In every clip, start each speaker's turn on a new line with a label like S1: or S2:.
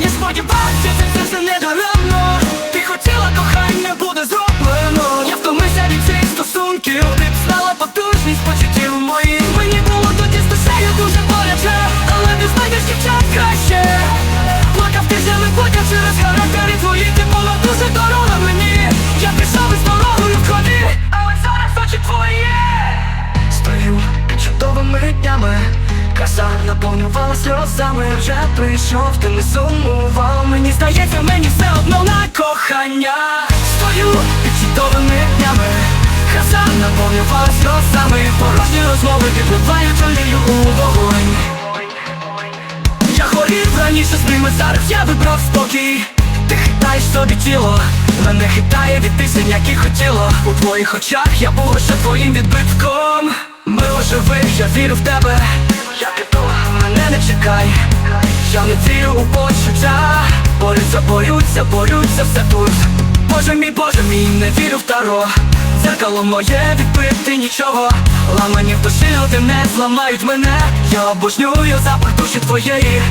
S1: Я сподівався, це все не даремно. Ти хотіла кохання буде зроблено Краса наповнювала сльозами Вже прийшов, ти не сумував. Мені здається, мені все одно на кохання. Стою під чудовими днями. Краса наповнювала сльозами. Порожні розмови підпливають олію у вогонь. Я горів раніше з ними, зараз я вибрав спокій. Ти хитаєш собі тіло, мене хитає від пісень, які хотіло. У твоїх очах я був лише твоїм відбитком. Мило живих, я вірю в тебе Я піду, мене не чекай. Я не вірю у почуття. Борються, борються, борються все тут. Боже мій, Боже мій, не вірю в таро. Дзеркало моє відбити нічого. Ламані в душі люди не зламають мене. Я обожнюю запах душі твоєї.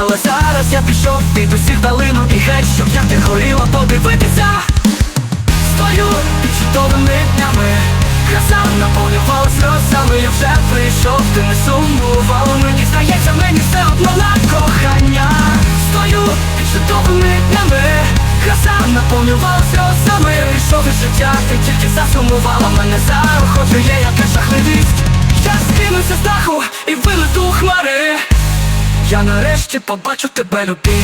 S1: Але зараз я пішов від усіх долину і геть, щоб як ти горіла подивитися. Стою під чудовими днями. Краса наповнювала сльозами. Я вже прийшов, ти не сумувала Мені здається, мені все одно на кохання. Стою під чудовими днями Краса наповнювала сльозами. Я Прийшов із життя, ти тільки засумувала. Мене заохочує яка жахливість. Я скинуся з даху і вилету хмари. Я нарешті побачу тебе любі